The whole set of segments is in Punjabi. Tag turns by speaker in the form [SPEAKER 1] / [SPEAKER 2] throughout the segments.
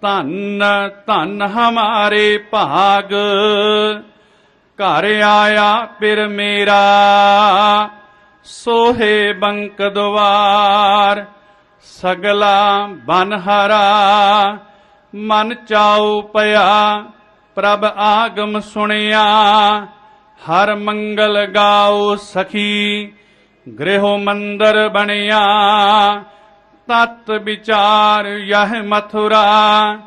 [SPEAKER 1] ਧੰਨ ਧੰਨ ਹਮਾਰੇ ਭਾਗ। ਘਰ ਆਇਆ ਫਿਰ ਮੇਰਾ, ਸੋਹੇ ਬੰਕ ਦਵਾਰ। ਸਗਲਾ ਬਨ ਹਰਾ, ਮਨ ਚਾਉ ਪਿਆ, ਪ੍ਰਭ ਆਗਮ ਸੁਣਿਆ। ਹਰ ਮੰਗਲ ਗਾਉ ਸਖੀ, ਗ੍ਰਹਿ ਮੰਦਰ ਬਣਿਆ। ਤਤ ਵਿਚਾਰ ਯਹ ਮਥੁਰਾ,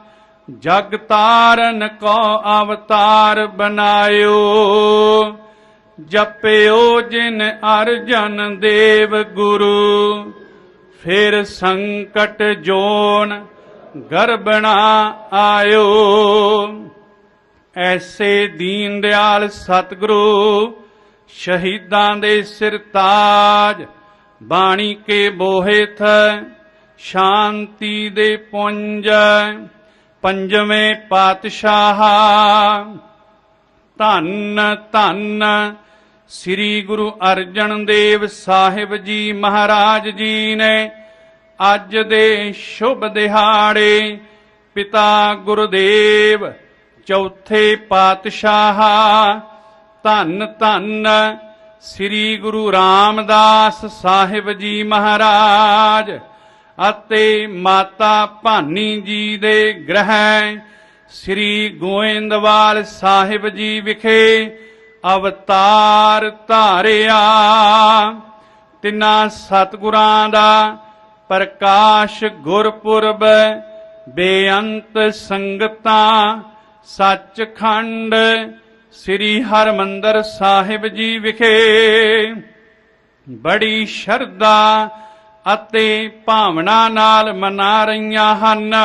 [SPEAKER 1] ਜਗ ਤਾਰਨ ਕੋ ਅਵਤਾਰ ਬਨਾਇਓ ਜਪਿਓ ਜਿਨ ਅਰਜਨ ਦੇਵ ਗੁਰੂ, ਫਿਰ ਸੰਕਟ ਜੋਨ ਗਰਬਣਾ ਆਇਓ। ਐਸੇ ਦੀਨ ਦਿਆਲ ਸਤਿਗੁਰੂ, ਸ਼ਹੀਦਾਂ ਦੇ ਸਿਰ ਤਾਜ ਬਾਣੀ ਕੇ ਬੋਹਿ ਥੈ। ਸ਼ਾਂਤੀ ਦੇ ਪੁੰਜ ਪੰਜਵੇਂ ਪਾਤਸ਼ਾਹ। ਧੰਨ ਧੰਨ ਸ੍ਰੀ ਗੁਰੂ ਅਰਜਨ ਦੇਵ ਸਾਹਿਬ ਜੀ ਮਹਾਰਾਜ ਜੀ ਨੇ ਅੱਜ ਦੇ ਸ਼ੁਭ ਦਿਹਾੜੇ ਪਿਤਾ ਗੁਰਦੇਵ ਚੌਥੇ ਪਾਤਸ਼ਾਹ। ਧੰਨ ਧੰਨ ਸ੍ਰੀ ਗੁਰੂ ਰਾਮਦਾਸ ਸਾਹਿਬ ਜੀ ਮਹਾਰਾਜ। ਅਤੇ ਮਾਤਾ ਭਾਨੀ ਜੀ ਦੇ ਗ੍ਰਹਿ ਸ੍ਰੀ ਗੋਇੰਦਵਾਲ ਸਾਹਿਬ ਜੀ ਵਿਖੇ ਅਵਤਾਰ ਧਾਰਿਆ। ਤਿੰਨਾਂ ਸਤਿਗੁਰਾਂ ਦਾ ਪ੍ਰਕਾਸ਼ ਗੁਰਪੁਰਬ, ਬੇਅੰਤ ਸੰਗਤਾਂ, ਸੱਚਖੰਡ ਸ੍ਰੀ ਹਰਮੰਦਰ ਸਾਹਿਬ ਜੀ ਵਿਖੇ। ਬੜੀ ਸ਼ਰਧਾ ਅਤੇ ਭਾਵਨਾ ਨਾਲ ਮਨਾ ਰਹੀਆਂ ਹਨ।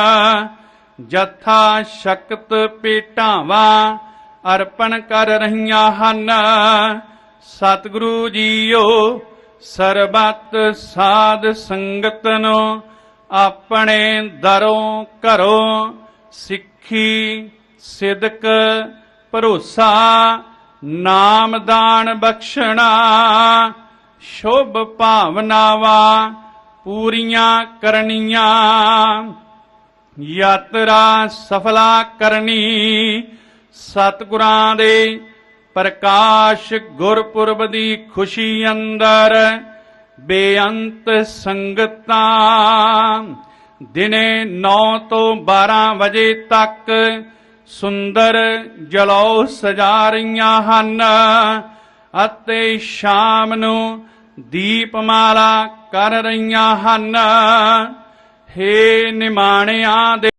[SPEAKER 1] ਜਥਾ ਸ਼ਕਤ ਪੇਟਾਵਾਂ ਅਰਪਣ ਕਰ ਰਹੀਆਂ ਹਨ। ਸਤਿਗੁਰੂ ਜੀਓ, ਸਰਬੱਤ ਸਾਧ ਸੰਗਤ ਨੂੰ ਆਪਣੇ ਦਰੋਂ ਘਰੋਂ ਸਿੱਖੀ, ਸਿਦਕ, ਭਰੋਸਾ, ਨਾਮਦਾਨ ਬਖਸ਼ਣਾ, ਸ਼ੁਭ ਭਾਵਨਾਵਾਂ ਪੂਰੀਆਂ ਕਰਨੀਆਂ। ਯਾਤਰਾ ਸਫਲਾ ਕਰਨੀ। ਸਤਿਗੁਰਾਂ ਦੇ ਪ੍ਰਕਾਸ਼ ਗੁਰਪੁਰਬ ਦੀ ਖੁਸ਼ੀ ਅੰਦਰ ਬੇਅੰਤ ਸੰਗਤਾਂ। ਦਿਨੇ 9 ਤੋਂ 12 ਵਜੇ ਤੱਕ ਸੁੰਦਰ ਜਲੌ ਸਜਾ ਰਹੀਆਂ ਹਨ ਅਤੇ ਸ਼ਾਮ ਨੂੰ ਦੀਪਮਾਲਾ ਕਰ ਰਹੀਆਂ ਹਨ। ਹੇ ਨਿਮਾਣਿਆਂ ਦੇ